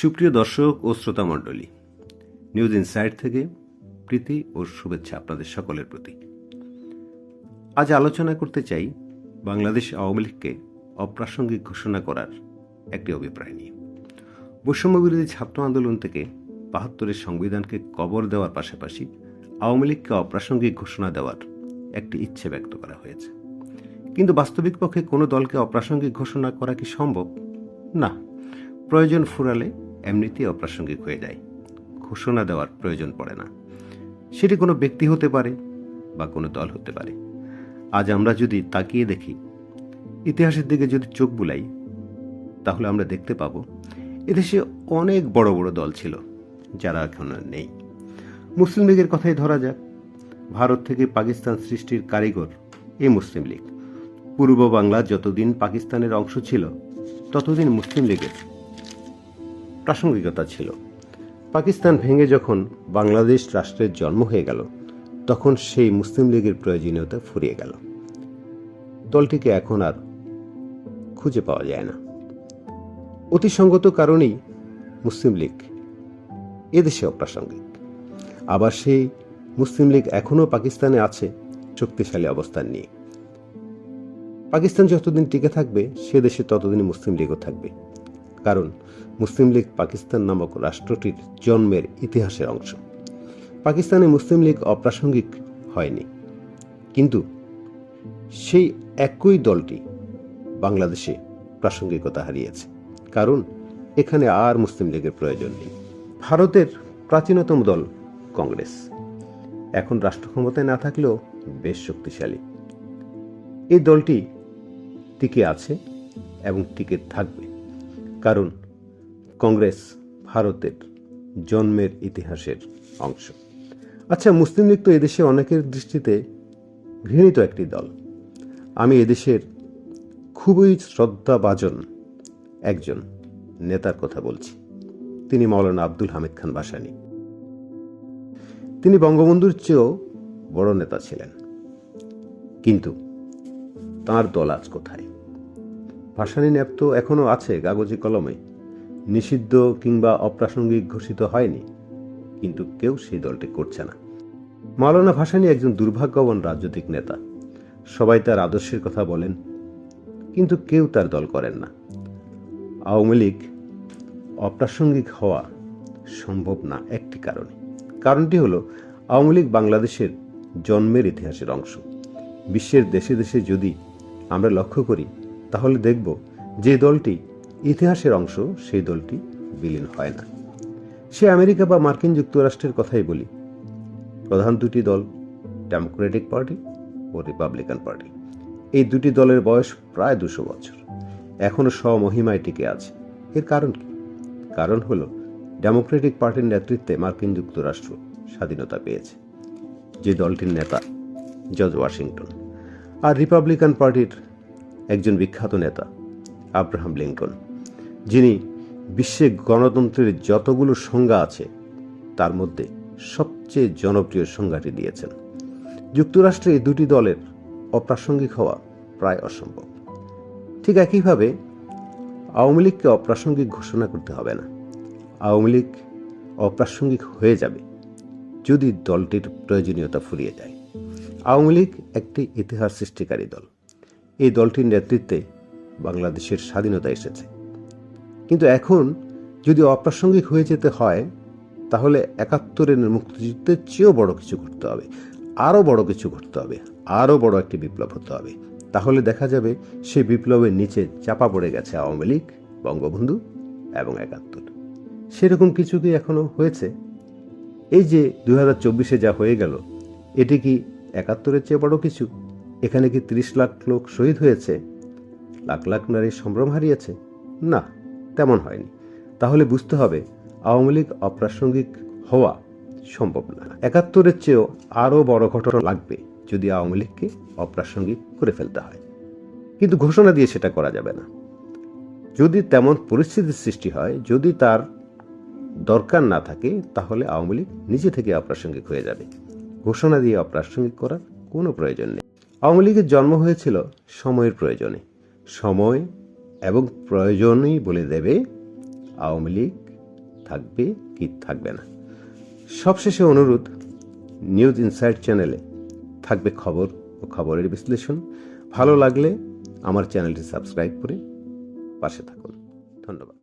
সুপ্রিয় দর্শক ও শ্রোতা মণ্ডলী নিউজ ইনসাইট থেকে প্রীতি ও শুভেচ্ছা আপনাদের সকলের প্রতি। আজ আলোচনা করতে চাই বাংলাদেশ আওয়ামী লীগকে অপ্রাসঙ্গিক ঘোষণা করার একটি অভিপ্রায় নিয়ে। বৈষম্যবিরোধী ছাত্র আন্দোলন থেকে বাহাত্তরের সংবিধানকে কবর দেওয়ার পাশাপাশি আওয়ামী লীগকে অপ্রাসঙ্গিক ঘোষণা দেওয়ার একটি ইচ্ছে ব্যক্ত করা হয়েছে। কিন্তু বাস্তবিক পক্ষে কোনো দলকে অপ্রাসঙ্গিক ঘোষণা করা কি সম্ভব? না। প্রয়োজন ফুরালে এমনিতেই অপ্রাসঙ্গিক হয়ে যায়। ঘোষণা দেওয়ার প্রয়োজন পড়ে না। সেটি কোনো ব্যক্তি হতে পারে বা কোনো দল হতে পারে। আজ আমরা যদি তাকিয়ে দেখি, ইতিহাসের দিকে যদি চোখ বুলাই, তাহলে আমরা দেখতে পাব, এদেশে অনেক বড় বড় দল ছিল, যারা এখন নেই। মুসলিম লীগের কথাই ধরা যাক। ভারত থেকে পাকিস্তান সৃষ্টির কারিগর এই মুসলিম লীগ। পূর্ব বাংলা যতদিন পাকিস্তানের অংশ ছিল, ততদিন মুসলিম লীগের প্রাসঙ্গিকতা ছিল। পাকিস্তান ভেঙে যখন বাংলাদেশ রাষ্ট্রের জন্ম হয়ে গেল, তখন সেই মুসলিম লীগের প্রয়োজনীয়তা ফুরিয়ে গেল। দলটিকে এখন আর খুঁজে পাওয়া যায় না। অতিসঙ্গত কারণেই মুসলিম লীগ এদেশে অপ্রাসঙ্গিক আবার সেই মুসলিম লীগ এখনও পাকিস্তানে আছে, শক্তিশালী অবস্থান নিয়ে। পাকিস্তান যতদিন টিকে থাকবে, সে দেশে ততদিন মুসলিম লীগও থাকবে। কারণ মুসলিম লীগ পাকিস্তান নামক রাষ্ট্রটির জন্মের ইতিহাসের অংশ। পাকিস্তানে মুসলিম লীগ অপ্রাসঙ্গিক হয়নি। কিন্তু সেই একই দলটি বাংলাদেশে প্রাসঙ্গিকতা হারিয়েছে। কারণ এখানে আর মুসলিম লীগের প্রয়োজন নেই। ভারতের প্রাচীনতম দল কংগ্রেস। এখন রাষ্ট্র ক্ষমতায় না থাকলেও বেশ শক্তিশালী। এই দলটি টিকে আছে এবং টিকে থাকবে। কারণ কংগ্রেস ভারতের জন্মের ইতিহাসের অংশ। আচ্ছা মুসলিম লীগ তো এদেশে অনেকের দৃষ্টিতে ঘৃণিত একটি দল। আমি এদেশের খুবই শ্রদ্ধাভাজন একজন নেতার কথা বলছি। তিনি মৌলানা আব্দুল হামিদ খান বাসানি। তিনি বঙ্গবন্ধুর চেয়েও বড় নেতা ছিলেন। কিন্তু তার দল আজ কোথায়? ভাসানী ন্যাপ তো এখনও আছে কাগজে কলমে। নিষিদ্ধ কিংবা অপ্রাসঙ্গিক ঘোষিত হয়নি, কিন্তু কেউ সেই দলটি করছে না। মাওলানা ভাসানী একজন দুর্ভাগ্যবান রাজনৈতিক নেতা। সবাই তার আদর্শের কথা বলেন, কিন্তু কেউ তার দল করেন না। আওয়ামী লীগ অপ্রাসঙ্গিক হওয়া সম্ভব না একটি কারণে। কারণটি হলো, আওয়ামী লীগ বাংলাদেশের জন্মের ইতিহাসের অংশ। বিশ্বের দেশে দেশে যদি আমরা লক্ষ্য করি, তাহলে দেখব যে দলটি ইতিহাসের অংশ সেই দলটি বিলীন হয় না। সে আমেরিকা বা মার্কিন যুক্তরাষ্ট্রের কথাই বলি। প্রধান দুটি দল ডেমোক্রেটিক পার্টি ও রিপাবলিকান পার্টি। এই দুটি দলের বয়স প্রায় দুশো বছর। এখনও স্বমহিমায় টিকে আছে। এর কারণ কি? কারণ হলো, ডেমোক্রেটিক পার্টির নেতৃত্বে মার্কিন যুক্তরাষ্ট্র স্বাধীনতা পেয়েছে। যে দলটির নেতা জর্জ ওয়াশিংটন আর রিপাবলিকান পার্টির একজন বিখ্যাত নেতা আব্রাহাম লিঙ্কন। যিনি বিশ্বে গণতন্ত্রের যতগুলো সংজ্ঞা আছে, তার মধ্যে সবচেয়ে জনপ্রিয় সংজ্ঞাটি দিয়েছেন। যুক্তরাষ্ট্রে এই দুটি দলের অপ্রাসঙ্গিক হওয়া প্রায় অসম্ভব। ঠিক একইভাবে আওয়ামী লীগকে অপ্রাসঙ্গিক ঘোষণা করতে হবে না। আওয়ামী লীগ অপ্রাসঙ্গিক হয়ে যাবে যদি দলটির প্রয়োজনীয়তা ফুরিয়ে যায়। আওয়ামী লীগ একটি ইতিহাস সৃষ্টিকারী দল। এই দলটির নেতৃত্বে বাংলাদেশের স্বাধীনতা এসেছে। কিন্তু এখন যদি অপ্রাসঙ্গিক হয়ে যেতে হয়, তাহলে একাত্তরের মুক্তিযুদ্ধের চেয়েও বড় কিছু করতে হবে, আরও বড় কিছু করতে হবে, আরও বড় একটি বিপ্লব হতে হবে। তাহলে দেখা যাবে সেই বিপ্লবের নিচে চাপা পড়ে গেছে আওয়ামী লীগ, বঙ্গবন্ধু এবং একাত্তর। সেরকম কিছু কি এখনও হয়েছে? এই যে দু হাজার চব্বিশে যা হয়ে গেল, এটি কি একাত্তরের চেয়ে বড় কিছু? এখানে কি ত্রিশ লাখ লোক শহীদ হয়েছে? লাখ লাখ নারী সম্ভ্রম হারিয়েছে? না। তেমন হয়নি। তাহলে বুঝতে হবে আওয়ামী লীগ অপ্রাসঙ্গিক হওয়া সম্ভব না। একাত্তরের চেয়েও আরও বড় ঘটনা লাগবে যদি আওয়ামী লীগকে অপ্রাসঙ্গিক করে ফেলতে হয়। কিন্তু ঘোষণা দিয়ে সেটা করা যাবে না। যদি তেমন পরিস্থিতির সৃষ্টি হয়, যদি তার দরকার না থাকে, তাহলে আওয়ামী লীগ নিজে থেকে অপ্রাসঙ্গিক হয়ে যাবে। ঘোষণা দিয়ে অপ্রাসঙ্গিক করার কোনো প্রয়োজন নেই। আওয়ামী লীগের জন্ম হয়েছিল সময়ের প্রয়োজনে। সময় এবং প্রয়োজনই বলে দেবে, আওয়ামী লীগ থাকবে কি থাকবে না। সবশেষে অনুরোধ, নিউজ ইনসাইট চ্যানেলে থাকবে খবর ও খবরের বিশ্লেষণ। ভালো লাগলে আমার চ্যানেলটি সাবস্ক্রাইব করে পাশে থাকুন। ধন্যবাদ।